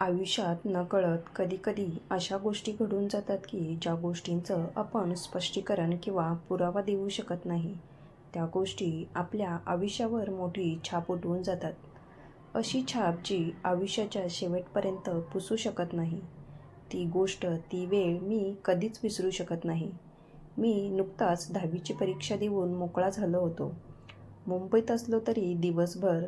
आयुष्यात नकळत कधीकधी अशा गोष्टी घडून जातात की ज्या गोष्टींचं आपण स्पष्टीकरण किंवा पुरावा देऊ शकत नाही. त्या गोष्टी आपल्या आयुष्यावर मोठी छाप उठवून जातात. अशी छाप जी आयुष्याच्या शेवटपर्यंत पुसू शकत नाही. ती गोष्ट ती वेळ मी कधीच विसरू शकत नाही. मी नुकताच दहावीची परीक्षा देऊन मोकळा झालो होतो. मुंबईत असलो तरी दिवसभर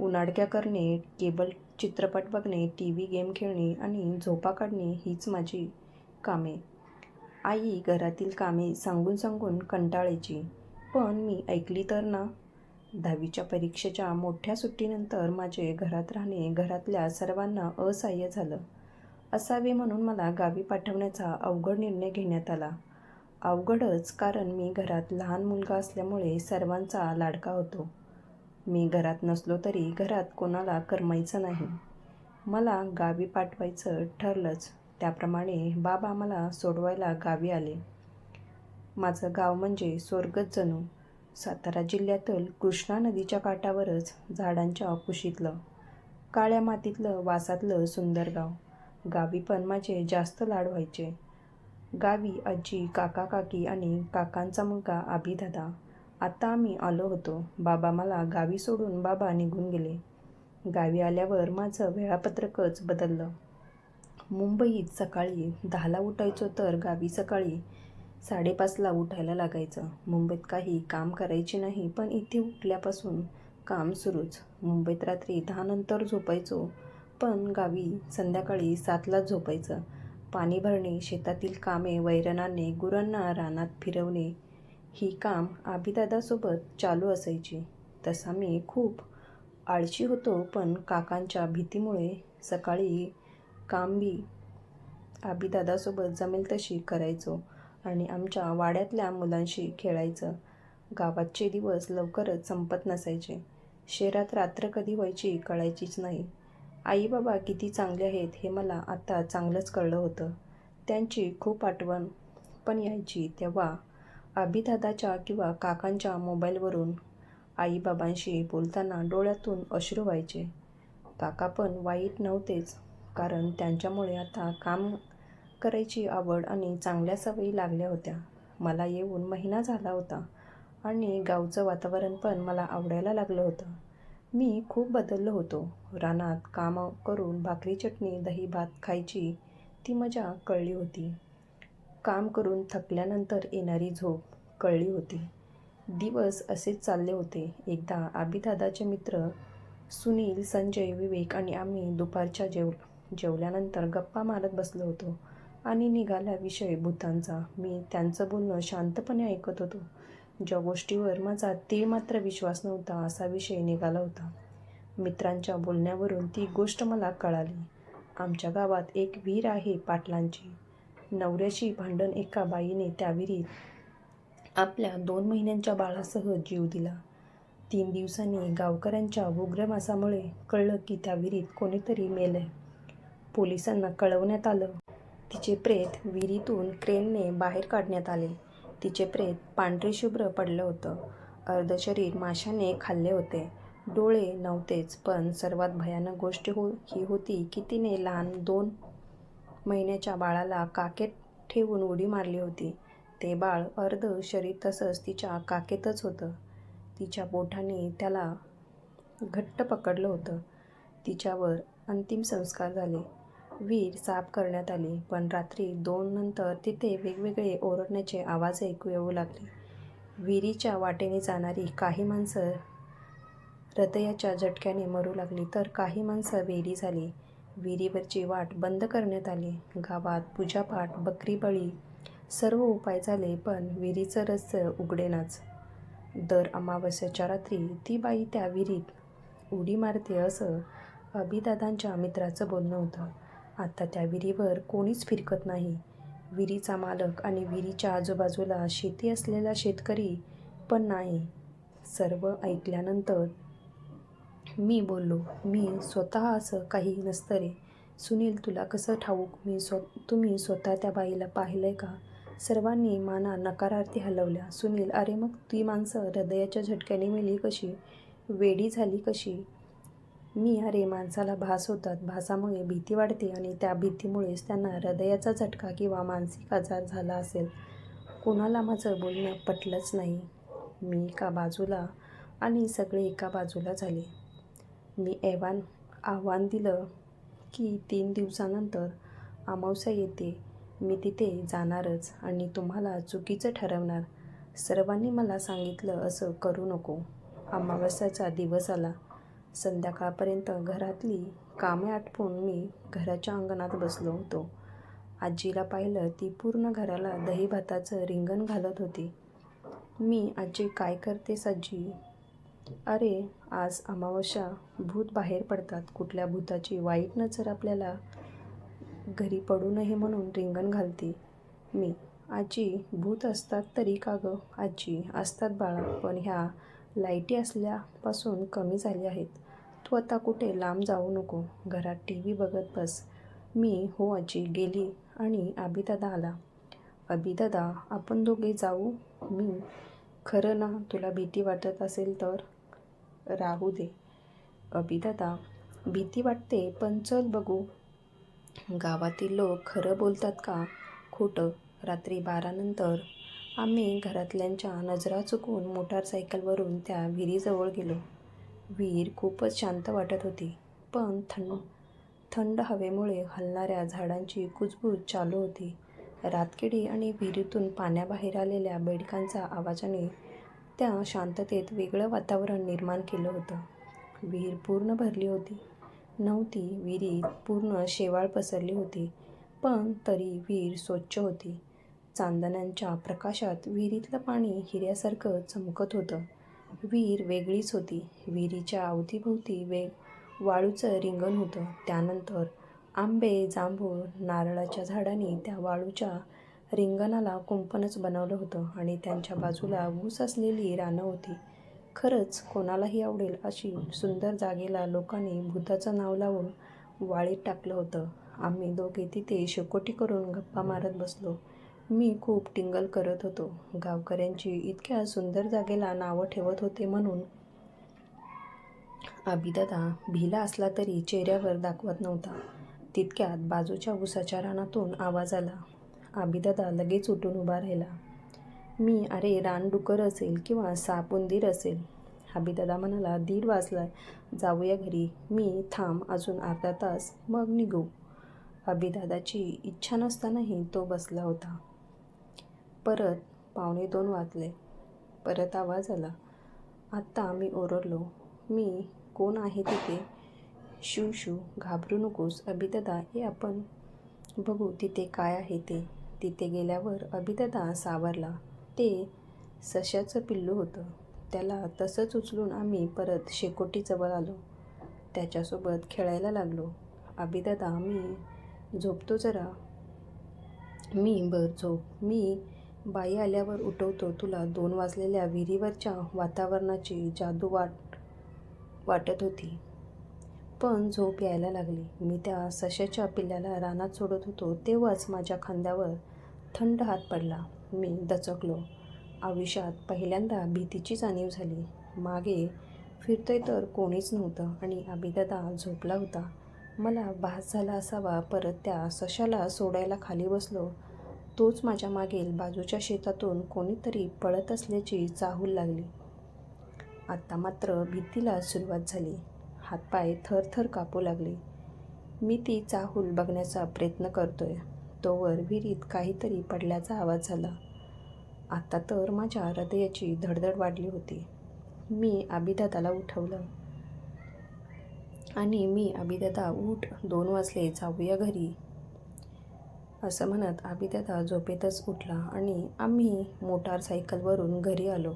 उन्हाडक्या करणे केबल चित्रपट बघणे टी व्ही गेम खेळणे आणि झोपा काढणे हीच माझी कामे. आई घरातील कामे सांगून सांगून कंटाळायची. पण मी ऐकली तर ना? दहावीच्या परीक्षेच्या मोठ्या सुट्टीनंतर माझे घरात राहणे घरातल्या सर्वांना असह्य झालं. असावे म्हणून मला गावी पाठवण्याचा अवघड निर्णय घेण्यात आला. अवघडच कारण मी घरात लहान मुलगा असल्यामुळे सर्वांचा लाडका होतो. मी घरात नसलो तरी घरात कोणाला करमायचं नाही. मला गावी पाठवायचं ठरलंच. त्याप्रमाणे बाबा मला सोडवायला गावी आले. माझं गाव म्हणजे स्वर्गच जणू. सातारा जिल्ह्यातील कृष्णा नदीच्या काठावरच झाडांच्या कुशीतलं काळ्या मातीतलं वासातलं सुंदर गाव. गावी पण माझे जास्त लाड व्हायचे. गावी आजी काका काकी आणि काकांचा मुलगा आभिदादा आता आम्ही आलो होतो. बाबा मला गावी सोडून बाबा निघून गेले. गावी आल्यावर माझं वेळापत्रकच बदललं. मुंबईत सकाळी दहाला उठायचो तर गावी सकाळी साडेपाचला उठायला लागायचं. मुंबईत काही काम करायचे नाही पण इथे उठल्यापासून काम सुरूच. मुंबईत रात्री दहानंतर झोपायचो पण गावी संध्याकाळी सातलाच झोपायचं. पाणी भरणे शेतातील कामे वैरणाने गुरांना रानात फिरवणे ही काम आभिदादासोबत चालू असायची. तसा मी खूप आळशी होतो पण काकांच्या भीतीमुळे सकाळी काम बी आबीदादासोबत जमेल तशी करायचो आणि आमच्या वाड्यातल्या मुलांशी खेळायचं. गावातचे दिवस लवकरच संपत नसायचे. शहरात रात्र कधी व्हायची कळायचीच नाही. आई बाबा किती चांगले आहेत हे मला आत्ता चांगलंच कळलं होतं. त्यांची खूप आठवण पण यायची तेव्हा अभिदादाच्या किंवा काकांच्या मोबाईलवरून आईबाबांशी बोलताना डोळ्यातून अश्रू व्हायचे. काका पण वाईट नव्हतेच कारण त्यांच्यामुळे आता काम करायची आवड आणि चांगल्या सवयी लागल्या होत्या. मला येऊन महिना झाला होता आणि गावचं वातावरण पण मला आवडायला लागलं होतं. मी खूप बदललो होतो. रानात कामं करून भाकरी चटणी दही भात खायची ती मजा कळली होती. काम करून थकल्यानंतर येणारी झोप कळली होती. दिवस असेच चालले होते. एकदा आबिदादाचे मित्र सुनील संजय विवेक आणि आम्ही दुपारच्या जेव जेवल्यानंतर गप्पा मारत बसलो होतो आणि निघाला विषय भूतांचा मी त्यांचं बोलणं शांतपणे ऐकत होतो. ज्या गोष्टीवर माझा ते मात्र विश्वास नव्हता असा विषय निघाला होता. मित्रांच्या बोलण्यावरून ती गोष्ट मला कळाली. आमच्या गावात एक विहीर आहे पाटलांची. नवऱ्याशी भांडण एका बाईने त्या विहिरीत आपल्या दोन महिन्यांच्या बाळासह जीव दिला. तीन दिवसांनी गावकऱ्यांच्या उग्र मासामुळे कळलं की त्या विहिरीत कोणीतरी मेलंय. पोलिसांना कळवण्यात आलं. तिचे प्रेत विहिरीतून क्रेनने बाहेर काढण्यात आले. तिचे प्रेत पांढरे शुभ्र पडलं होतं. अर्ध शरीर माशाने खाल्ले होते. डोळे नव्हतेच पण सर्वात भयानक गोष्ट हो ही होती की तिने लहान दोन महिन्याच्या बाळाला काकेत ठेवून उडी मारली होती. ते बाळ अर्ध शरीर तसंच तिच्या काकेतच होतं. तिच्या बोटाने त्याला घट्ट पकडलं होतं. तिच्यावर अंतिम संस्कार झाले. विहीर साफ करण्यात आली पण रात्री दोन नंतर तिथे वेगवेगळे ओरडण्याचे आवाज ऐकू येऊ लागले. विहिरीच्या वाटेने जाणारी काही माणसं हृदयाच्या झटक्याने मरू लागली तर काही माणसं वेरी झाली. विहिरीवरची वाट बंद करण्यात आली. गावात पूजापाठ बकरीबळी सर्व उपाय झाले पण विहिरीचं रस्तं उघडेनाच. दर अमावस्याच्या रात्री ती बाई त्या विहिरीत उडी मारते असं अभिदादांच्या मित्राचं बोलणं होतं. आता त्या विहिरीवर कोणीच फिरकत नाही. विहिरीचा मालक आणि विहिरीच्या आजूबाजूला शेती असलेला शेतकरी पण नाही. सर्व ऐकल्यानंतर मी बोललो मी स्वतः असं काही नसतं रे. सुनील तुला कसं ठाऊक? मी स्व तुम्ही स्वतः त्या बाईला पाहिलं आहे का? सर्वांनी माना नकारार्थी हलवल्या. सुनील अरे मग ती माणसं हृदयाच्या झटक्याने मेली कशी? वेडी झाली कशी? मी अरे माणसाला भास होतात. भासामुळे भीती वाढते आणि त्या भीतीमुळेच त्यांना हृदयाचा झटका किंवा मानसिक आजार झाला असेल. कोणाला माझं बोलणं पटलंच नाही. मी एका बाजूला आणि सगळे एका बाजूला झाले. मी एवान आव्हान दिलं की तीन दिवसानंतर अमावस्या येते. मी तिथे जाणारच आणि तुम्हाला चुकीचं ठरवणार. सर्वांनी मला सांगितलं असं करू नको. अमावस्याचा दिवस आला. संध्याकाळपर्यंत घरातली कामे आटपून मी घराच्या अंगणात बसलो होतो. आजीला पाहिलं ती पूर्ण घराला दही भाताचं रिंगण घालत होती. मी आजी काय करतेस आजी? अरे आज अमावस्या. भूत बाहेर पडतात. कुठल्या भूताची वाईट नजर आपल्याला? घरी पडू नये म्हणून रिंगण घालते. मी. आजी भूत असतात तरी का गं? आजी असतात बाळा पण ह्या लाईटी असल्यापासून कमी झाल्या आहेत. तू आता कुठे लांब जाऊ नको. घरात टी व्ही बघत बस. मी हो आजी गेली आणि अभिदादा आला. अभिदादा आपण दोघे जाऊ? मी. खरं ना तुला भीती वाटत असेल तर? राहू दे. अभिदादा भीती वाटते पण चल बघू. गावातील लोक खरं बोलतात का? खोटं. रात्री बारानंतर आम्ही घरातल्यांच्या नजरा चुकून मोटारसायकलवरून त्या विहिरीजवळ गेलो. विहीर खूपच शांत वाटत होती पण थंड थंड हवेमुळे हलणाऱ्या झाडांची कुजबूज चालू होती. रातकिडी आणि विहिरीतून पाण्याबाहेर आलेल्या बेडकांचा आवाजाने त्या शांततेत वेगळं वातावरण निर्माण केलं होतं. विहीर पूर्ण भरली होती. नव्हती विहिरीत पूर्ण शेवाळ पसरली होती पण तरी विहीर स्वच्छ होती. चांदण्यांच्या प्रकाशात विहिरीतलं पाणी हिऱ्यासारखं चमकत होतं. विहीर वेगळीच होती. विहिरीच्या अवतीभोवती वेग वाळूचं रिंगण होतं. त्यानंतर आंबे जांभूळ नारळाच्या झाडांनी त्या वाळूच्या रिंगणाला कुंपणच बनवलं होतं आणि त्यांच्या बाजूला ऊस असलेली रानं होती. खरंच कोणालाही आवडेल अशी सुंदर जागेला लोकांनी भूताचं नाव लावून वाळीत टाकलं होतं. आम्ही दोघे तिथे शेकोटी करून गप्पा मारत बसलो. मी खूप टिंगल करत होतो. गावकऱ्यांची इतक्या सुंदर जागेला नावं ठेवत होते म्हणून आबीदादा भिला असला तरी चेहऱ्यावर दाखवत नव्हता. तितक्यात बाजूच्या उसाच्या रानातून आवाज आला. अभिदादा लगेच उठून उभा राहिला. मी अरे रानडुकर असेल किंवा साप उंदीर असेल आबिदादा म्हणाला. दीड वाजला जाऊया घरी. मी थांब अजून अर्धा तास. मग निघू. अभिदादाची इच्छा नसतानाही तो बसला होता. परत पावणे दोन वाजले. परत आवाज आला. आत्ता मी ओरडलो. मी कोण आहे तिथे? शू शू घाबरू नकोस. अभिदादा हे आपण बघू तिथे काय आहे ते. तिथे गेल्यावर अभिदादा सावरला. ते सशाचं पिल्लू होतं. त्याला तसंच उचलून आम्ही परत शेकोटीजवळ आलो. त्याच्यासोबत खेळायला लागलो. अभिदादा मी झोपतो जरा. मी? बर झोप. मी बाई आल्यावर उठवतो. तुला दोन वाजलेल्या विहिरीवरच्या वातावरणाची जादू वाट वाटत होती. पण झोप यायला लागली. मी त्या सशाच्या पिल्ल्याला रानात सोडत होतो. तेव्हाच माझ्या खांद्यावर थंड हात पडला. मी दचकलो. आयुष्यात पहिल्यांदा भीतीची जाणीव झाली. मागे फिरतोय तर कोणीच नव्हतं आणि अभिदादा झोपला होता. मला भास झाला असावा परत त्या सशाला सोडायला खाली बसलो. तोच माझ्या मागील बाजूच्या शेतातून कोणीतरी पळत असल्याची चाहूल लागली. आत्ता मात्र भीतीला सुरुवात झाली. हातपाय थरथर कापू लागले. मी ती चाहूल बघण्याचा प्रयत्न करतोय. तोवर विहिरीत काहीतरी पडल्याचा आवाज झाला. आता तर माझ्या हृदयाची धडधड वाढली होती. मी आबिदादाला उठवलं. आणि मी आबिदादा उठ दोन वाजले जाऊया घरी. असं म्हणत अभिदादा झोपेतच उठला आणि आम्ही मोटारसायकलवरून घरी आलो.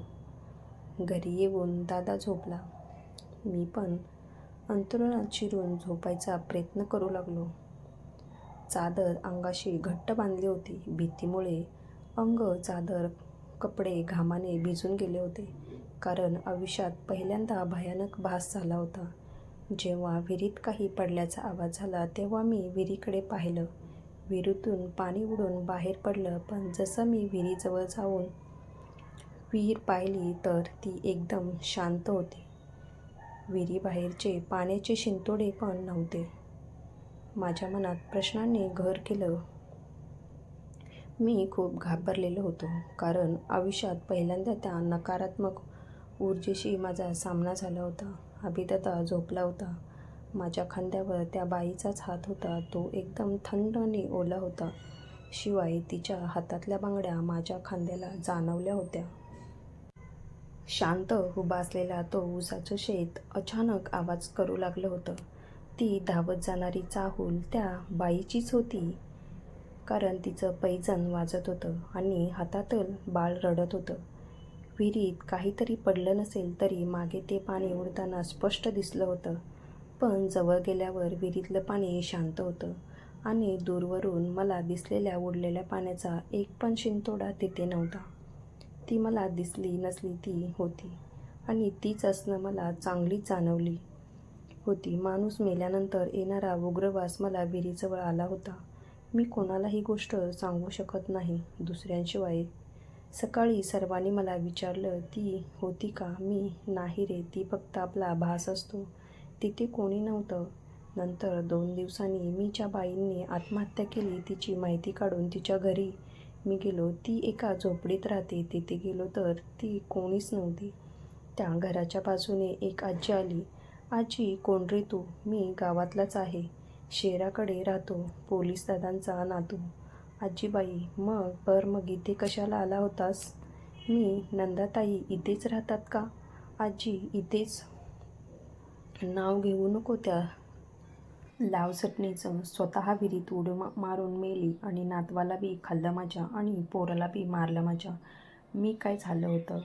घरी येऊन दादा झोपला. मी पण अंतरुणात शिरून झोपायचा प्रयत्न करू लागलो. चादर अंगाशी घट्ट बांधली होती. भीतीमुळे अंग चादर कपडे घामाने भिजून गेले होते. कारण आयुष्यात पहिल्यांदा भयानक भास झाला होता. जेव्हा विहिरीत काही पडल्याचा आवाज झाला तेव्हा मी विहिरीकडे पाहिलं. विहिरीतून पाणी उडून बाहेर पडलं पण जसं मी विहिरीजवळ जाऊन विहीर पाहिली तर ती एकदम शांत होती. विहिरीबाहेरचे पाण्याचे शिंतोडे पण नव्हते. माझ्या मनात प्रश्नांनी घर केलं. मी खूप घाबरलेलो होतो कारण आयुष्यात पहिल्यांदा त्या नकारात्मक ऊर्जेशी माझा सामना झाला होता. अभिदत्ता झोपला होता. माझ्या खांद्यावर त्या बाईचाच हात होता. तो एकदम थंड आणि ओला होता. शिवाय तिच्या हातातल्या बांगड्या माझ्या खांद्याला जाणवल्या होत्या. शांत उभा असलेला तो ऊसाचं शेत अचानक आवाज करू लागलं होतं. ती धावत जाणारी चाहूल त्या बाईचीच होती. कारण तिचं पैजण वाजत होतं आणि हातातलं बाळ रडत होतं. विहिरीत काहीतरी पडलं नसेल तरी मागे ते पाणी उडताना स्पष्ट दिसलं होतं. पण जवळ गेल्यावर विहिरीतलं पाणी शांत होतं आणि दूरवरून मला दिसलेल्या उडलेल्या पाण्याचा एक पण शिंतोडा तिथे नव्हता. ती मला दिसली नसली ती होती आणि तीच असणं मला चांगली जाणवली. होती. माणूस मेल्यानंतर येणारा उग्रवास मला विहिरीजवळ आला होता. मी कोणाला ही गोष्ट सांगू शकत नाही दुसऱ्यांशिवाय. सकाळी सर्वांनी मला विचारलं ती होती का? मी नाही रे ती फक्त आपला भास असतो. तिथे कोणी नव्हतं. नंतर दोन दिवसांनी मी ज्या बाईंनी आत्महत्या केली तिची माहिती काढून तिच्या घरी मी गेलो. ती एका झोपडीत राहते. तिथे गेलो तर ती कोणीच नव्हती. त्या घराच्या बाजूने एक आजी आली. आजी कोण रे तू मी गावातलाच आहे. शेराकडे राहतो पोलीस दादांचा नातू. आजीबाई मग बर मग इथे कशाला आला होतास? मी नंदाताई इथेच राहतात का? आजी इथेच. नाव घेऊ नको त्या लाव स्वतः विहिरीत उडी मा मारून मेली आणि नातवाला बी खाल्लं माझ्या आणि पोराला बी मारलं माझ्या. मी काय झालं होतं?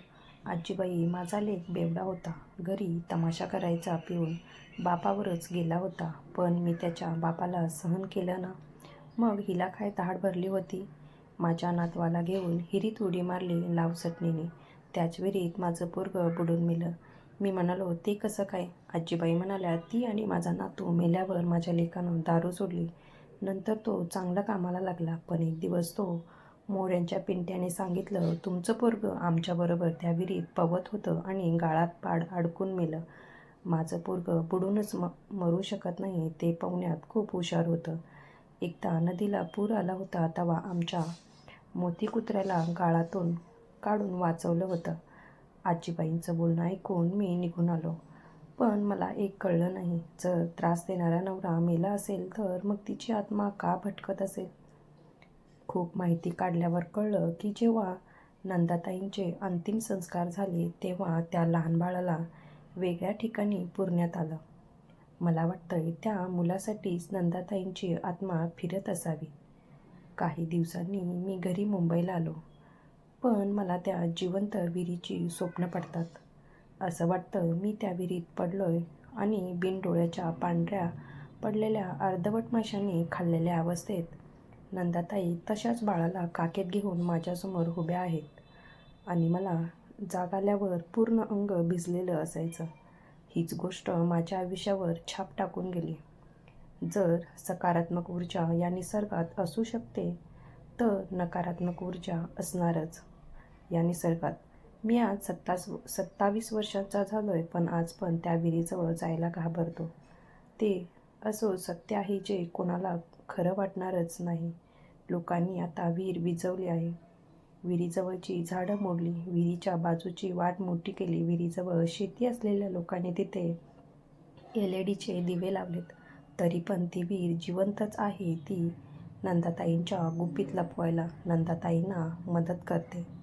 आजीबाई माझा लेक बेवडा होता. घरी तमाशा करायचा पिऊन बापावरच गेला होता. पण मी त्याच्या बापाला सहन केलं ना? मग हिला काय तहाड भरली होती? माझ्या नातवाला घेऊन हिरीत उडी मारली लावसटणीने. त्याच विहिरीत माझं पोरगं बुडून मेलं. मी म्हणालो ते कसं काय? आजीबाई म्हणाल्या ती आणि माझा नातू मेल्यावर माझ्या लेकानं दारू सोडली. नंतर तो चांगला कामाला लागला. पण एक दिवस तो मोऱ्यांच्या पिंट्याने सांगितलं तुमचं पोरगं आमच्याबरोबर त्या विहिरीत पवत होतं आणि गाळात पाड अडकून मेलं. माझं पोरगं बुडूनच म मरू शकत नाही ते पाहुण्यात खूप हुशार होतं. एकदा नदीला पूर आला होता तेव्हा आमच्या मोती कुत्र्याला गाळातून काढून वाचवलं होतं. आजीबाईंचं बोलणं ऐकून मी निघून आलो. पण मला एक कळलं नाही जर त्रास देणारा नवरा मेला असेल तर मग तिची आत्मा का भटकत असेल? खूप माहिती काढल्यावर कळलं की जेव्हा नंदाताईंचे अंतिम संस्कार झाले तेव्हा त्या लहान बाळाला वेगळ्या ठिकाणी पुरण्यात आलं. मला वाटतंय त्या मुलासाठीच नंदाताईंची आत्मा फिरत असावी. काही दिवसांनी मी घरी मुंबईला आलो. पण मला त्या जिवंत विहिरीची स्वप्न पडतात. असं वाटतं मी त्या विहिरीत पडलो आहे आणि बिनडोळ्याच्या पांढऱ्या पडलेल्या अर्धवट माशांनी खाल्लेल्या अवस्थेत नंदाताई तशाच बाळाला काकेत घेऊन माझ्यासमोर उभ्या आहेत आणि मला जाग आल्यावर पूर्ण अंग भिजलेलं असायचं. हीच गोष्ट माझ्या आयुष्यावर छाप टाकून गेली. जर सकारात्मक ऊर्जा या निसर्गात असू शकते तर नकारात्मक ऊर्जा असणारच. या निसर्गात मी आज सत्तास सत्तावीस वर्षाचा झालो आहे पण आज पण त्या विहिरीजवळ जायला घाबरतो. ते असो सत्य आहे जे कोणाला खरं वाटणारच नाही. लोकांनी आता विहीर विजवली आहे. विहिरीजवळची झाडं मोडली. विहिरीच्या बाजूची वाट मोठी केली. विहिरीजवळ शेती असलेल्या लोकांनी तिथे एल ई डीचे दिवे लावलेत. तरी पण ती विहीर जिवंतच आहे ती नंदाताईंच्या गुपित लपवायला नंदाताईंना मदत करते.